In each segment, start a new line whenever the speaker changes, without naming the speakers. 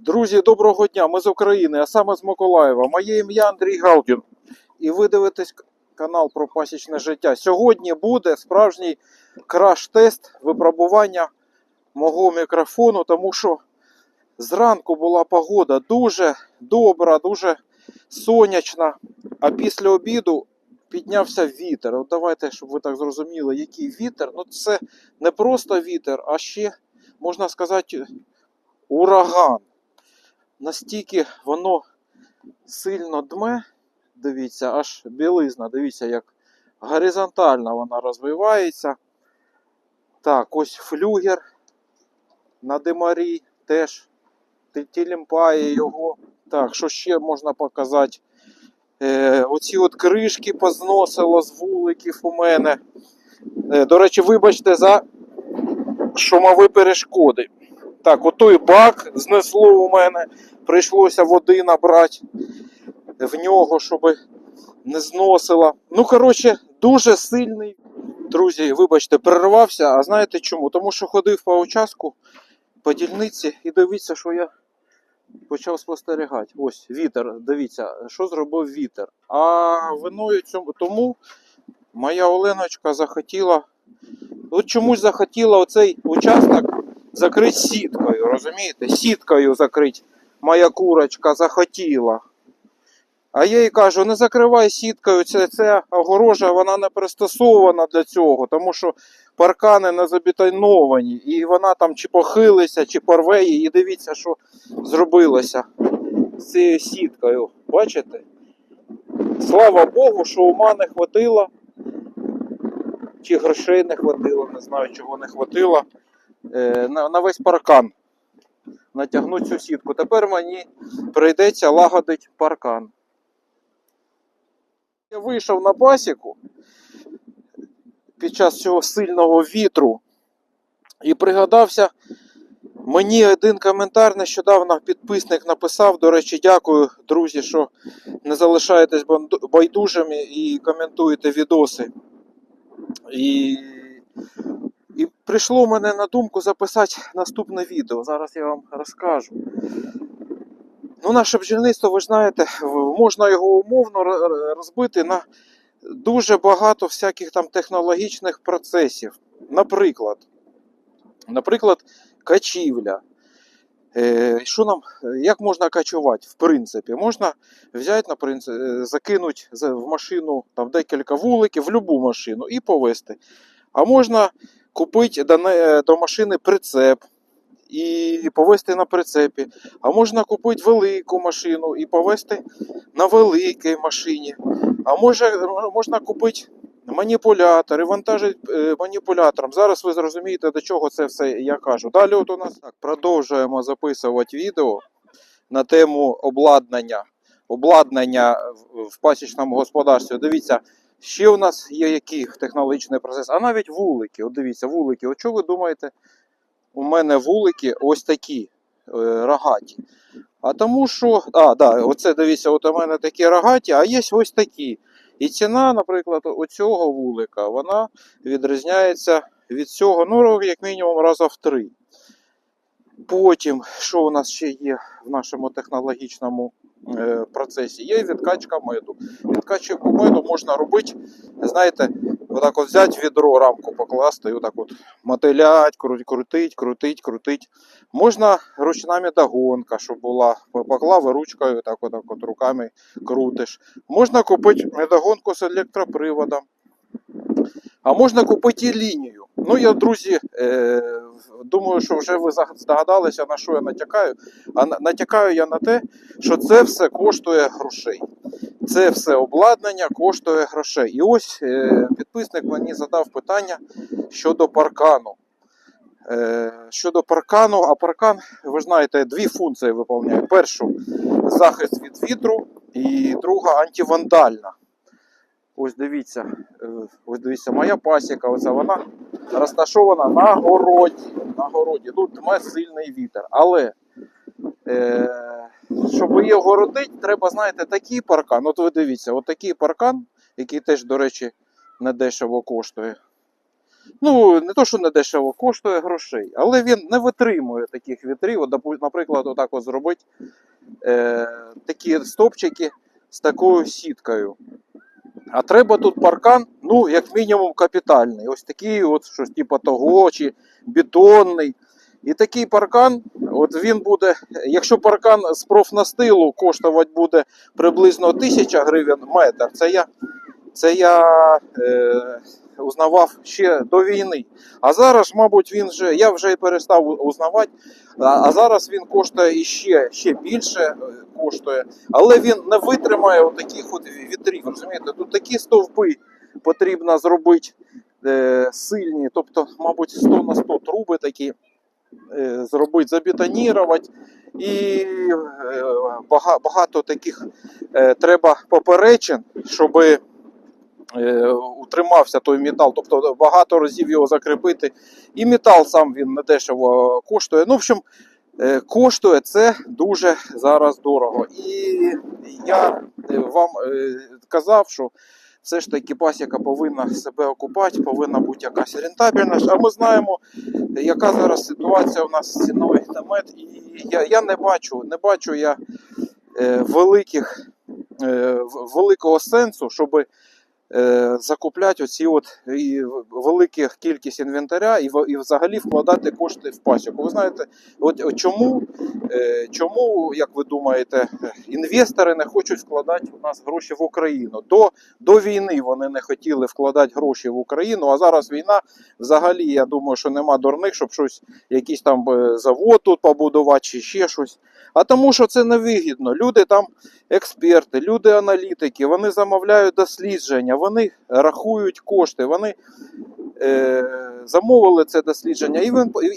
Друзі, доброго дня! Ми з України, а саме з Миколаєва. Моє ім'я Андрій Галкін. І ви дивитесь канал про пасічне життя. Сьогодні буде справжній краш-тест випробування мого мікрофону, тому що зранку була погода дуже добра, дуже сонячна. А після обіду піднявся вітер. От давайте, щоб ви так зрозуміли, який вітер. Ну, це не просто вітер, а ще, можна сказати, ураган настільки воно сильно дме, дивіться, аж білизна, дивіться, як горизонтально вона розвивається. Так, ось флюгер на димарі теж тілімпає його. Так, що ще можна показати? Е, оці от кришки позносило з вуликів у мене. Е, до речі, вибачте за шумові перешкоди. Так, отой бак знесло у мене. Прийшлося води набрати в нього, щоб не зносило. Ну, коротше, дуже сильний. Друзі, вибачте, перервався. А знаєте чому? Тому що ходив по участку, по дільниці, і дивіться, що я почав спостерігати. Ось вітер. Дивіться, що зробив вітер. А виною цьому тому моя Оленочка захотіла. От чомусь захотіла оцей участок закрити сіткою, розумієте? Сіткою закрити моя курочка захотіла. А я їй кажу, не закривай сіткою, це, це огорожа, вона не пристосована для цього, тому що паркани не забетоновані, і вона там чи похилиться, чи порве її, і дивіться, що зробилося з цією сіткою. Бачите? Слава Богу, що ума не хватило, чи грошей не хватило, не знаю, чого не хватило на, на весь паркан натягнути цю сітку. Тепер мені прийдеться лагодити паркан. Я вийшов на пасіку під час цього сильного вітру і пригадався. Мені один коментар нещодавно підписник написав. До речі, дякую, друзі, що не залишаєтесь байдужими і коментуєте відоси. І прийшло мене на думку записати наступне відео. Зараз я вам розкажу. Ну, наше бджільництво, ви знаєте, можна його умовно ро- ро- розбити на дуже багато всяких там технологічних процесів. Наприклад, наприклад, качівля. Е, що нам, як можна качувати? В принципі, можна взяти, наприклад, закинути в машину там, декілька вуликів, в будь-яку машину і повезти. А можна купити до, машини прицеп і повезти на прицепі. А можна купити велику машину і повезти на великій машині. А може, можна купити маніпулятор і вантажити е, маніпулятором. Зараз ви зрозумієте, до чого це все я кажу. Далі от у нас так, продовжуємо записувати відео на тему обладнання. Обладнання в пасічному господарстві. Дивіться, ще у нас є який технологічний процес, а навіть вулики. От дивіться, вулики. От що ви думаєте? У мене вулики ось такі е, рогаті. А тому що, а, да, оце дивіться, от у мене такі рогаті, а є ось такі. І ціна, наприклад, оцього вулика, вона відрізняється від цього, ну, як мінімум, раза в три. Потім, що у нас ще є в нашому технологічному процесі? Є відкачка меду. Відкачку меду можна робити, знаєте, отак от взяти відро, рамку покласти і отак от мотилять, кру- крутить, крутить, крутить. Можна ручна медогонка, щоб була. Поклав ручкою, так от, так от руками крутиш. Можна купити медогонку з електроприводом. А можна купити і лінію. Ну, я, друзі, е, думаю, що вже ви здогадалися, на що я натякаю. А натякаю я на те, що це все коштує грошей. Це все обладнання коштує грошей. І ось е, підписник мені задав питання щодо паркану. Е, щодо паркану, а паркан, ви знаєте, дві функції виконує. Першу захист від вітру, і друга антивандальна. Ось дивіться, е, ось дивіться, моя пасіка, оця вона розташована на городі. На городі. Тут дме сильний вітер. Але е, щоб її огородити, треба, знаєте, такий паркан. От ви дивіться, от такий паркан, який теж, до речі, недешево коштує. Ну, не то, що не дешево, коштує грошей, але він не витримує таких вітрів. От, наприклад, отак от зробити е, такі стовпчики з такою сіткою. А треба тут паркан, ну, як мінімум, капітальний. Ось такий, от щось типу того, чи бетонний. І такий паркан, от він буде, якщо паркан з профнастилу коштувати буде приблизно 1000 гривень метр, це я, це я е, узнавав ще до війни. А зараз, мабуть, він вже, я вже перестав узнавати, а, зараз він коштує іще ще більше е, коштує, але він не витримає отаких от вітрів. Розумієте, тут такі стовпи потрібно зробити е, сильні, тобто, мабуть, 100 на 100 труби такі е, зробити, забетонірувати. І е, багато таких треба поперечин, щоб е, утримався той метал, тобто багато разів його закріпити. І метал сам він недешево коштує. Ну, в общем, е, коштує це дуже зараз дорого. І я е, вам е, казав, що все ж таки пасіка повинна себе окупати, повинна бути якась рентабельність. А ми знаємо, яка зараз ситуація у нас з ціною на мед. І я, я не бачу, не бачу я е, великих, е, великого сенсу, щоб е, закупляти оці от і велику кількість інвентаря і, і взагалі вкладати кошти в пасіку. Ви знаєте, от, чому, чому, як ви думаєте, інвестори не хочуть вкладати у нас гроші в Україну? До, до війни вони не хотіли вкладати гроші в Україну, а зараз війна. Взагалі, я думаю, що нема дурних, щоб щось, якийсь там е, завод тут побудувати чи ще щось. А тому, що це невигідно. Люди там експерти, люди аналітики, вони замовляють дослідження, вони рахують кошти, вони е, замовили це дослідження, і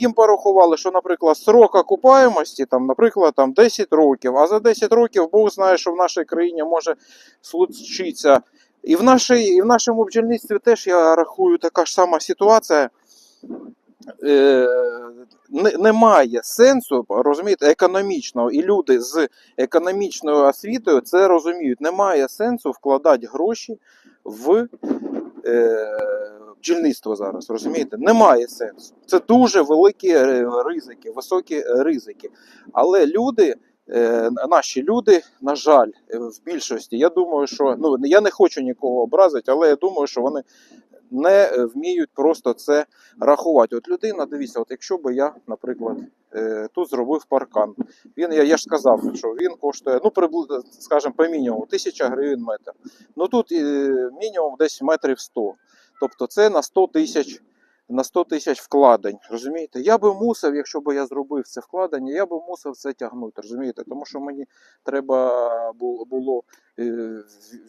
їм порахували, що, наприклад, срок окупаємості, там, наприклад, там 10 років, а за 10 років Бог знає, що в нашій країні може случитися. І в, нашій, і в нашому бджільництві теж я рахую така ж сама ситуація. Е, немає сенсу, розумієте, економічного, і люди з економічною освітою це розуміють. Немає сенсу вкладати гроші в е, бджільництво зараз. Розумієте? Немає сенсу. Це дуже великі е, ризики, високі ризики. Але люди. е, Наші люди, на жаль, е, в більшості, я думаю, що ну я не хочу нікого образити, але я думаю, що вони не е, вміють просто це рахувати. От людина, дивіться, от якщо би я, наприклад, е, тут зробив паркан, він, я, я ж сказав, що він коштує, ну, приблизно, скажімо, по мінімуму 1000 гривень метр. Ну тут е, мінімум десь метрів 100. Тобто це на 100 тисяч. На 100 тисяч вкладень, розумієте? Я би мусив, якщо б я зробив це вкладення, я би мусив це тягнути, розумієте? Тому що мені треба було е,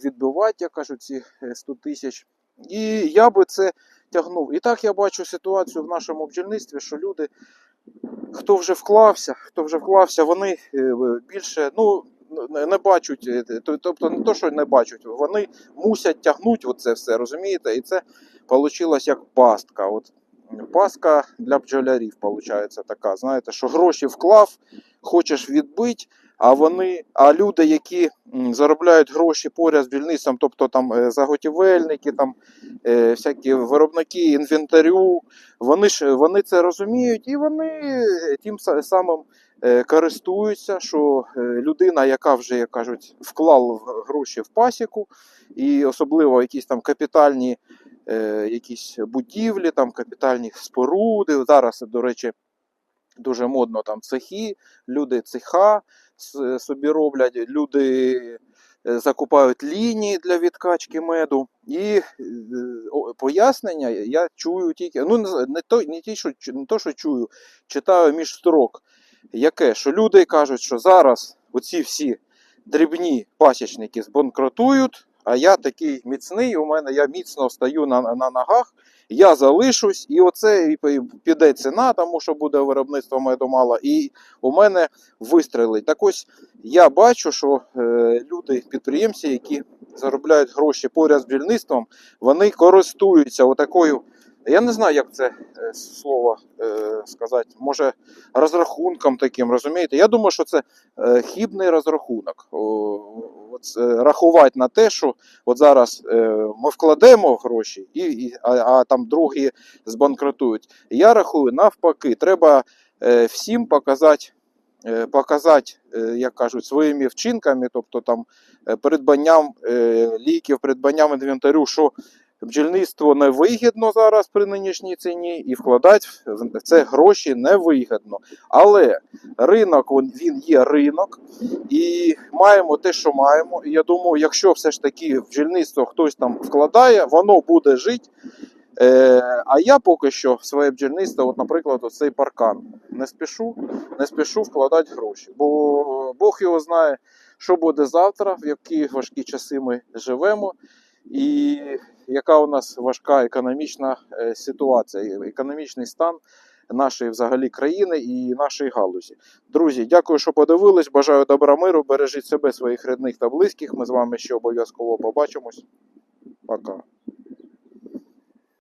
відбивати, як кажуть, ці е, 100 тисяч. І я би це тягнув. І так я бачу ситуацію в нашому бджільництві, що люди, хто вже вклався, хто вже вклався, вони е, більше ну, не- бачать, е, тобто не то, що не бачать, вони мусять тягнути оце все, розумієте? І це вийшло як пастка. От пастка для бджолярів, виходить така. Знаєте, що гроші вклав, хочеш відбити, а вони, а люди, які заробляють гроші поряд з бджільництвом, тобто там е, заготівельники, там е, всякі виробники інвентарю, вони ж вони це розуміють і вони тим са- самим користуються, що е, людина, яка вже, як кажуть, вклала гроші в пасіку, і особливо якісь там капітальні е, якісь будівлі, там капітальні споруди. Зараз, до речі, дуже модно там цехи, люди цеха собі роблять, люди е, закупають лінії для відкачки меду. І е, пояснення я чую тільки, ну не, то, не, ті, що, не то, що чую, читаю між строк. Яке? Що люди кажуть, що зараз оці всі дрібні пасічники збанкротують, а я такий міцний, у мене я міцно стою на, на ногах, я залишусь, і оце піде ціна, тому що буде виробництво меду і у мене вистрелить. Так ось я бачу, що е, люди, підприємці, які заробляють гроші поряд з бджільництвом, вони користуються отакою Я не знаю, як це е, слово е, сказати. Може, розрахунком таким, розумієте? Я думаю, що це е, хібний розрахунок. От, рахувати на те, що от зараз ми вкладемо гроші, і, і, а, а там другі збанкрутують. Я рахую навпаки, треба всім показати. Показати, як кажуть, своїми вчинками, тобто там придбанням ліків, придбанням інвентарю, що бджільництво невигідно зараз при нинішній ціні, і вкладати в це гроші невигідно. Але ринок він, є ринок, і маємо те, що маємо. І я думаю, якщо все ж таки в бджільництво хтось там вкладає, воно буде жити. Е, а я поки що своє бджільництво, от, наприклад, оцей паркан не спішу, не спішу вкладати гроші. Бо Бог його знає, що буде завтра, в які важкі часи ми живемо, і яка у нас важка економічна е, ситуація, економічний стан нашої взагалі країни і нашої галузі. Друзі, дякую, що подивились. Бажаю добра миру. Бережіть себе, своїх рідних та близьких. Ми з вами ще обов'язково побачимось. Пока.